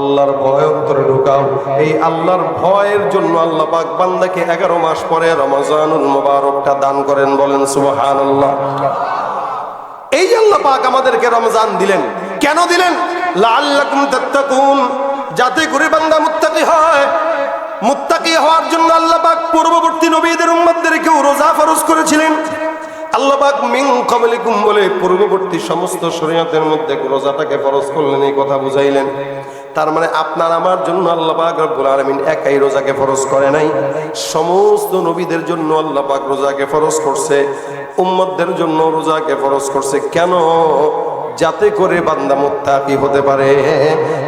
আল্লাহর ভয় অন্তরে ঢুকাও। এই আল্লাহর ভয়ের জন্য আল্লাহ পাক বান্দাকে এগারো মাস পরে রমজানুল মোবারকটা দান করেন, বলেন সুবহান আল্লাহ এই আল্লাহ পাক আমাদেরকে রমজান দিলেন। কেন দিলেন? লাআল্লাকুম তাত্তাকুন। যাতে করে বান্দা মুত্তাকি হয়। মুত্তাকি হওয়ার জন্য আল্লাহ পাক পূর্ববর্তী নবীদের উম্মতদেরকেও রোজা ফরজ করেছিলেন। আল্লাহ পাক মিন কবলিকুম বলে পূর্ববর্তী সমস্ত শরীয়তের মধ্যে রোজাটাকে ফরজ করলেন, এই কথা বুঝাইলেন। তার মানে আপনার আমার জন্য আল্লাহ পাক রব্বুল আলামিন একাই রোজাকে ফরজ করে নাই। সমস্ত নবীদের জন্য আল্লাহ পাক রোজাকে ফরজ করছে, উম্মতদের জন্য রোজাকে ফরজ করছে। কেন? যাতে করে বান্দা মুত্তাকি হতে পারে।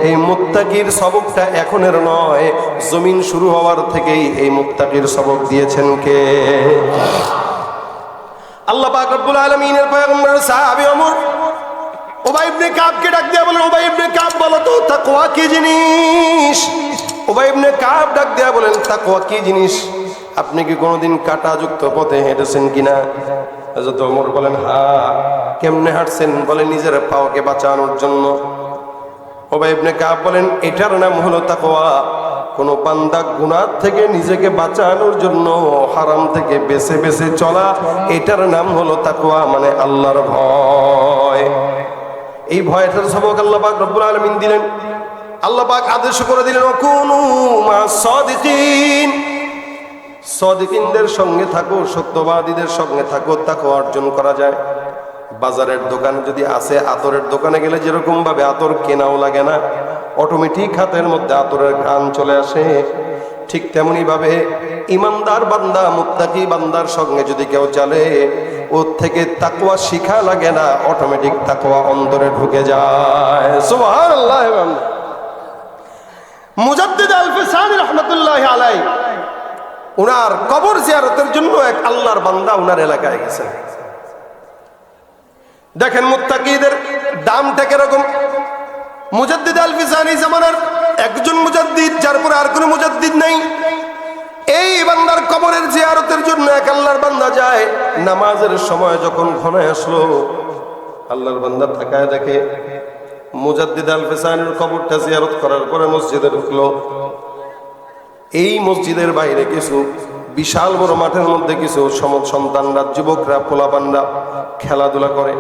এই মুত্তাকির সবকটা এখনের নয়, জমিন শুরু হওয়ার থেকেই এই মুত্তাকির সবক দিয়েছেন কে? আল্লাহ পাক রব্বুল আলামিনের পয়গম্বরের সাহাবী ওমর ওবাই ইবনে কাবকে ডাক দিয়া বলেন ওবাই ইবনে কাব বলো তো, তাকওয়া কি জিনিস? ওবাই ইবনে কাব ডাক দিয়া বলেন, তাকওয়া কি জিনিস? আপনি কি কোনোদিন কাঁটাযুক্ত পথে হেঁটেছেন কিনা? হযরত ওমর বলেন হ্যাঁ কেমনে হাঁটছেন? বলে, নিজের পাওকে বাঁচানোর জন্য। ওবাই ইবনে কাব বলেন, এটার নাম হলো তাকওয়া। কোন বান্দা গুনার থেকে নিজেকে বাঁচানোর জন্য হারাম থেকে বেছে বেছে চলা, এটার নাম হলো তাকওয়া মানে আল্লাহর ভয়। এই ভয়টার সবক আল্লাহ রব্বুল আলামিন দিলেন। আল্লাহ পাক আদেশ করে দিলেন সদিকিনদের সঙ্গে থাকো, সত্যবাদীদের সঙ্গে থাকো, তাকে অর্জন করা যায়। বাজারের দোকানে যদি আসে আতরের দোকানে গেলে যেরকম ভাবে আতর কেনাও লাগে না, অটোমেটিক হাতের মধ্যে আতরের ঘ্রাণ চলে আসে। ঠিক তেমনি ভাবে ইমানদার বান্দা, মুত্তাকি বান্দার সঙ্গে যদি কেউ চলে, ওর থেকে তাকুয়া শিখা লাগে না অটোমেটিক তাকুয়া অন্তরে ঢুকে যায়। আলাই উনার কবর জিয়ারতের জন্য এক আল্লাহর বান্দা উনার এলাকায় গেছেন। দেখেন মুত্তাকিদের দামটা কীরকম? মুজাদ্দিদ আল ফিসানি জামানার একজন মুজাদ্দিদ, যার পরে আর কোনো মুজাদ্দিদ নেই। এই বান্দার কবরের জিয়ারতের জন্য এক আল্লাহর বান্দা যায়, নামাজের সময় যখন ঘনায় আসলো, আল্লাহর বান্দা তাকায় দেখে, মুজাদ্দিদ আল ফিসানির কবরটা জিয়ারত করার পরে মসজিদে ঢুকলো। এই মসজিদের বাইরে কিছু বিশাল বড় মাঠের মধ্যে কিছু সম- সন্তানরা যুবকরা, পোলাপানরা খেলাধুলা করে।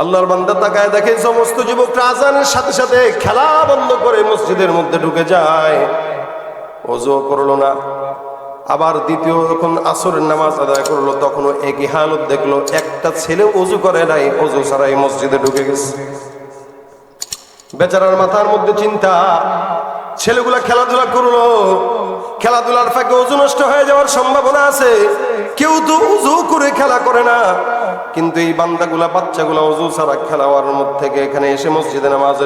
আল্লাহর বান্দা তাকায় দেখে সমস্ত যুবকরা আজানের সাথে সাথে খেলা বন্ধ করে মসজিদের মধ্যে ঢুকে যায়। অজু করল না। আবার দ্বিতীয় যখন আসরের নামাজ আদায় করল, তখনও একই হালত দেখল, একটা ছেলে অজু করে নাই অজু ছাড়াই মসজিদে ঢুকে গেছে। বেচারার মাথার মধ্যে চিন্তা, ছেলেগুলা খেলাধুলা করল, খেলাধুলার ফাঁকে ওজু নষ্ট হয়ে যাওয়ার সম্ভাবনা আছে। কেউ তো উজু করে খেলা করে না। কিন্তু এই বান্দাগুলা, বাচ্চাগুলা অজু ছাড়া খেলাওয়ার মধ্যে থেকে এখানে এসে মসজিদে নামাজের